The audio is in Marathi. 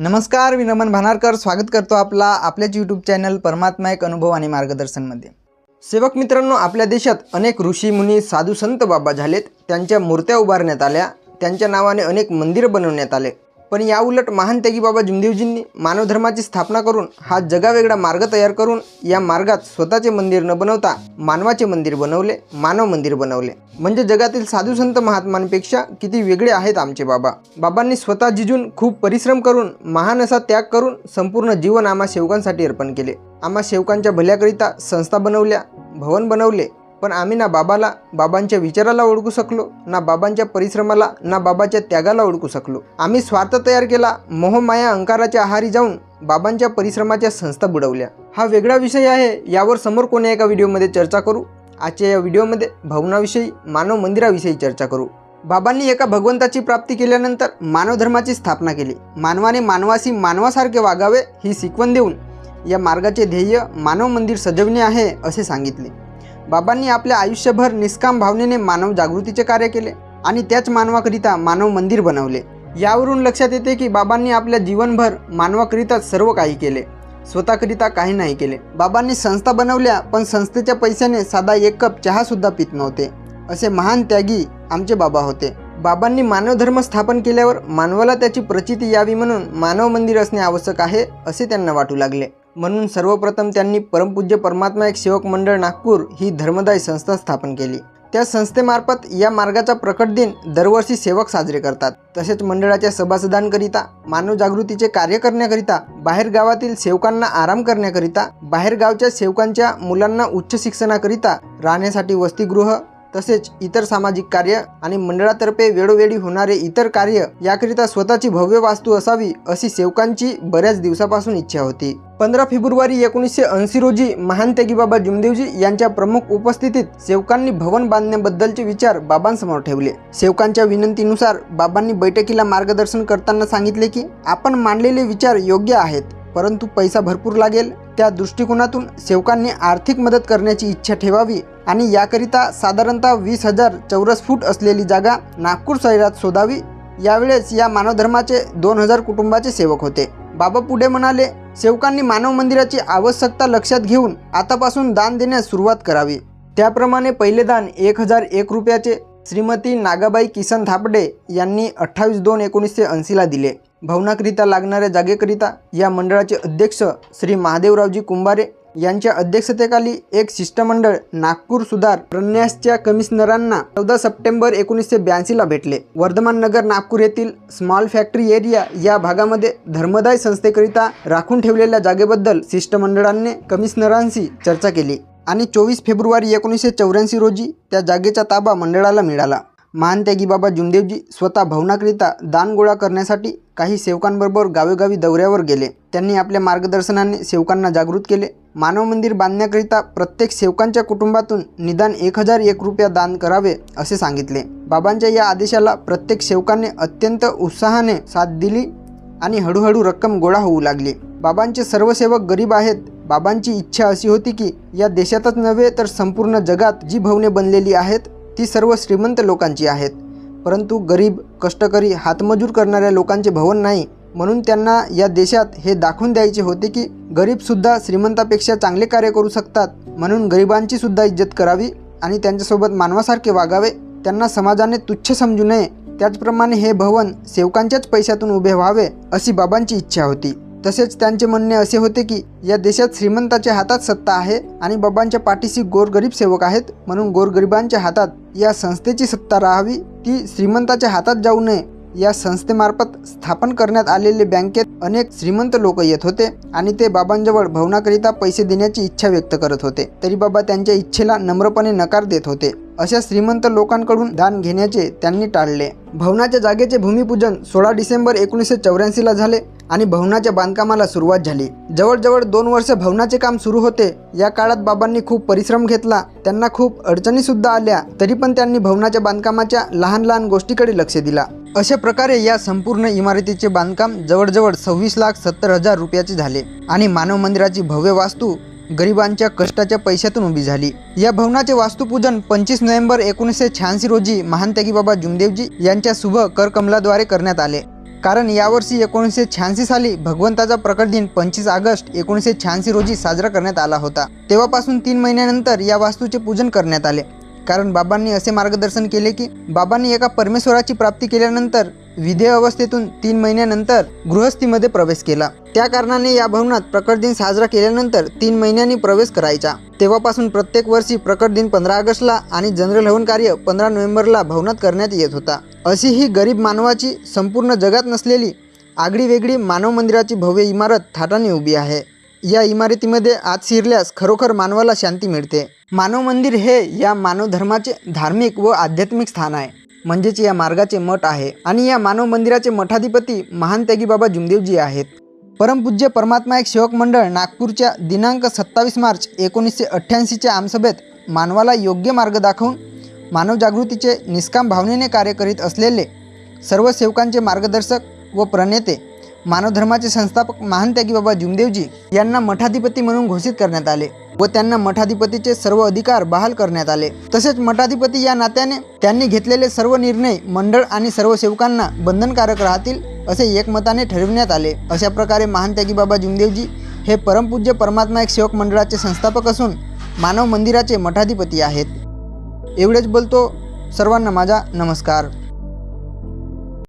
नमस्कार मी नमन भानारकर. स्वागत करतो आपला आपल्याच यूट्यूब चॅनल परमात्मा एक अनुभव आणि मार्गदर्शनमध्ये. सेवक मित्रांनो आपल्या देशात अनेक ऋषी मुनी साधू संत बाबा झालेत. त्यांच्या मूर्त्या उभारण्यात आल्या. त्यांच्या नावाने अनेक मंदिर बनवण्यात आले. पण या उलट महान त्यागी बाबा जुमदेवजींनी मानवधर्माची स्थापना करून हा जगावेगळा मार्ग तयार करून या मार्गात स्वतःचे मंदिर न बनवता मानवाचे मंदिर बनवले मानव मंदिर बनवले. म्हणजे जगातील साधू संत महात्मांपेक्षा किती वेगळे आहेत आमचे बाबा. बाबांनी स्वतः जिजून खूप परिश्रम करून महान असा त्याग करून संपूर्ण जीवन आम्हा सेवकांसाठी अर्पण केले. आम्हा सेवकांच्या भल्याकरिता संस्था बनवल्या भवन बनवले पण आम्ही ना बाबाला बाबांच्या विचाराला ओळखू शकलो ना बाबांच्या परिश्रमाला ना बाबाच्या त्यागाला ओळखू शकलो. आम्ही स्वार्थ तयार केला मोहमाया अंकाराच्या आहारी जाऊन बाबांच्या परिश्रमाच्या संस्था बुडवल्या. हा वेगळा विषय आहे यावर समोर कोण्या एका व्हिडिओमध्ये चर्चा करू? आजच्या या व्हिडिओमध्ये भवनाविषयी मानव मंदिराविषयी चर्चा करू. बाबांनी एका भगवंताची प्राप्ती केल्यानंतर मानवधर्माची स्थापना केली. मानवाने मानवाशी मानवासारखे वागावे ही शिकवण देऊन या मार्गाचे ध्येय मानव मंदिर सजवणे आहे असे सांगितले. बाबांनी आपल्या आयुष्यभर निष्काम भावनेने मानव जागृतीचे कार्य केले आणि त्याच मानवाकरिता मानव मंदिर बनवले. यावरून लक्षात येते की बाबांनी आपल्या जीवनभर मानवाकरिताच सर्व काही केले. स्वतःकरिता काही नाही केले. बाबांनी संस्था बनवल्या पण संस्थेच्या पैशाने साधा एक कप चहासुद्धा पित नव्हते. असे महान त्यागी आमचे बाबा होते. बाबांनी मानवधर्म स्थापन केल्यावर मानवाला त्याची प्रचिती यावी म्हणून मानव मंदिर असणे आवश्यक आहे असे त्यांना वाटू लागले. म्हणून सर्वप्रथम त्यांनी परमपूज्य परमात्मा एक सेवक मंडळ नागपूर ही धर्मदायी संस्था स्थापन केली. त्या संस्थेमार्फत या मार्गाचा प्रकट दिन दरवर्षी सेवक साजरे करतात. तसेच मंडळाच्या सभासदांकरिता मानव जागृतीचे कार्य करण्याकरिता बाहेर गावातील सेवकांना आराम करण्याकरिता बाहेर गावच्या सेवकांच्या मुलांना उच्च शिक्षणाकरिता राहण्यासाठी वसतिगृह तसेच इतर सामाजिक कार्य आणि मंडळातर्फे वेळोवेळी होणारे इतर कार्य याकरिता स्वतःची भव्य वास्तू असावी अशी सेवकांची बऱ्याच दिवसापासून इच्छा होती. पंधरा फेब्रुवारी एकोणीसशे ऐंशी रोजी महान त्यागी बाबा जुमदेवजी यांच्या प्रमुख उपस्थितीत सेवकांनी भवन बांधण्याबद्दलचे विचार बाबांसमोर ठेवले. सेवकांच्या विनंतीनुसार बाबांनी बैठकीला मार्गदर्शन करताना सांगितले की आपण मांडलेले विचार योग्य आहेत. परंतु पैसा भरपूर लागेल त्या दृष्टिकोनातून सेवकांनी आर्थिक मदत करण्याची इच्छा ठेवावी आणि याकरिता साधारणतः वीस हजार चौरस फूट असलेली जागा नागपूर शहरात शोधावी. यावेळेस या मानवधर्माचे दोन हजार कुटुंबाचे सेवक होते. बाबा पुढे म्हणाले सेवकांनी मानव मंदिराची आवश्यकता लक्षात घेऊन आतापासून दान देण्यास सुरुवात करावी. त्याप्रमाणे पहिले दान एक हजार एक रुपयाचे श्रीमती नागाबाई किसन थापडे यांनी अठ्ठावीस दोन एकोणीसशे ऐंशीला दिले. भवनाकरिता लागणाऱ्या जागेकरिता या मंडळाचे अध्यक्ष श्री महादेवरावजी कुंभारे यांच्या अध्यक्षतेखाली एक शिष्टमंडळ नागपूर सुधार प्रन्यासच्या कमिशनरांना चौदा सप्टेंबर एकोणीसशे ब्याऐंशीला भेटले. वर्धमान नगर नागपूर येथील स्मॉल फॅक्टरी एरिया या भागामध्ये धर्मदाय संस्थेकरिता राखून ठेवलेल्या जागेबद्दल शिष्टमंडळांनी कमिशनरांशी चर्चा केली आणि चोवीस फेब्रुवारी एकोणीसशे चौऱ्याऐंशी रोजी त्या जागेचा ताबा मंडळाला मिळाला. मानत्यागी बाबा जुमदेवजी स्वतः भवनाकरिता दान गोळा करण्यासाठी काही सेवकांबरोबर गावेगावी दौऱ्यावर गेले. त्यांनी आपल्या मार्गदर्शनाने सेवकांना जागृत केले. मानव मंदिर बांधण्याकरिता प्रत्येक सेवकांच्या कुटुंबातून निदान एक हजार एक रुपया दान करावे असे सांगितले. बाबांच्या या आदेशाला प्रत्येक सेवकाने अत्यंत उत्साहाने साथ दिली आणि हळूहळू रक्कम गोळा होऊ लागली. बाबांचे सर्व सेवक गरीब आहेत. बाबांची इच्छा अशी होती की या देशातच नव्हे तर संपूर्ण जगात जी भवने बनलेली आहेत ती सर्व श्रीमंत लोकांची आहेत. परंतु गरीब कष्टकरी हातमजूर करणाऱ्या लोकांचे भवन नाही म्हणून त्यांना या देशात हे दाखवून द्यायचे होते की गरीबसुद्धा श्रीमंतापेक्षा चांगले कार्य करू शकतात म्हणून गरिबांची सुद्धा इज्जत करावी आणि त्यांच्यासोबत मानवासारखे वागावे त्यांना समाजाने तुच्छ समजू नये. त्याचप्रमाणे हे भवन सेवकांच्याच पैशातून उभे व्हावे अशी बाबांची इच्छा होती. तसेच त्यांचे म्हणणे असे होते की या देशात श्रीमंताच्या हातात सत्ता आहे आणि बाबांच्या पाठीशी गोरगरीब सेवक आहेत म्हणून गोरगरिबांच्या हातात या संस्थेची सत्ता राहावी ती श्रीमंताच्या हातात जाऊ नये. या संस्थेमार्फत स्थापन करण्यात आलेले बँकेत अनेक श्रीमंत लोक येत होते आणि ते बाबांजवळ भवनाकरिता पैसे देण्याची इच्छा व्यक्त करत होते. तरी बाबा त्यांच्या इच्छेला नम्रपणे नकार देत होते. अशा श्रीमंत लोकांकडून दान घेण्याचे त्यांनी टाळले. भवनाच्या जागेचे भूमिपूजन सोळा डिसेंबर एकोणीसशे चौऱ्याऐंशीला झाले. आणि भवनाच्या बांधकामाला सुरुवात झाली. जवळजवळ दोन वर्ष भवनाचे काम सुरू होते. या काळात बाबांनी खूप परिश्रम घेतला. त्यांना खूप अडचणीसुद्धा आल्या. तरी पण त्यांनी भवनाच्या बांधकामाच्या लहान लहान गोष्टीकडे लक्ष दिला. अशा प्रकारे या संपूर्ण इमारतीचे बांधकाम जवळजवळ सव्वीस लाख सत्तर हजार रुपयाचे झाले आणि मानव मंदिराची भव्य वास्तू गरिबांच्या कष्टाच्या पैशातून उभी झाली. या भवनाचे वास्तुपूजन पंचवीस नोव्हेंबर एकोणीसशे शहाऐंशी रोजी महान त्यागी बाबा जुमदेवजी यांच्या शुभ करकमलाद्वारे करण्यात आले. कारण यावर्षी एकोणीसशे शहाऐंशी साली भगवंताचा प्रकट दिन पंचवीस ऑगस्ट एकोणीसशे शहाऐंशी रोजी साजरा करण्यात आला होता. तेव्हापासून तीन महिन्यानंतर या वास्तूचे पूजन करण्यात आले. कारण बाबांनी असे मार्गदर्शन केले की बाबांनी एका परमेश्वराची प्राप्ती केल्यानंतर विधेय अवस्थेतून तीन महिन्यानंतर गृहस्थीमध्ये प्रवेश केला. त्या कारणाने या भवनात प्रकट दिन साजरा केल्यानंतर तीन महिन्यांनी प्रवेश करायचा. तेव्हापासून प्रत्येक वर्षी प्रकट दिन पंधरा ऑगस्टला आणि जनरल हवन कार्य पंधरा नोव्हेंबरला भवनात करण्यात येत होता. अशी ही गरीब मानवाची संपूर्ण जगात नसलेली आगळी वेगळी मानव मंदिराची भव्य इमारत थाटाने उभी आहे. या इमारतीमध्ये आत शिरल्यास खरोखर मानवाला शांती मिळते. मानव मंदिर हे या मानव धर्माचे धार्मिक व आध्यात्मिक स्थान आहे. म्हणजेच या मार्गाचे मठ आहे आणि या मानव मंदिराचे मठाधिपती महान त्यागीबाबा जुमदेवजी आहेत. परमपूज्य परमात्मा एक सेवक मंडळ नागपूरच्या दिनांक सत्तावीस मार्च एकोणीसशे अठ्ठ्याऐंशीच्या आमसभेत मानवाला योग्य मार्ग दाखवून मानव जागृतीचे निष्काम भावनेने कार्य करीत असलेले सर्व सेवकांचे मार्गदर्शक व प्रणेते मानवधर्माचे संस्थापक महान त्यागीबाबा जुमदेवजी यांना मठाधिपती म्हणून घोषित करण्यात आले. व त्यांना मठाधिपतीचे सर्व अधिकार बहाल करण्यात आले. तसेच मठाधिपती या नात्याने त्यांनी घेतलेले सर्व निर्णय मंडळ आणि सर्व सेवकांना बंधनकारक राहतील असे एकमताने ठरविण्यात आले. अशा प्रकारे महान त्यागी बाबा जुमदेवजी हे परमपूज्य परमात्मा एक सेवक मंडळाचे संस्थापक असून मानव मंदिराचे मठाधिपती आहेत. एवढेच बोलतो सर्वांना माझा नमस्कार.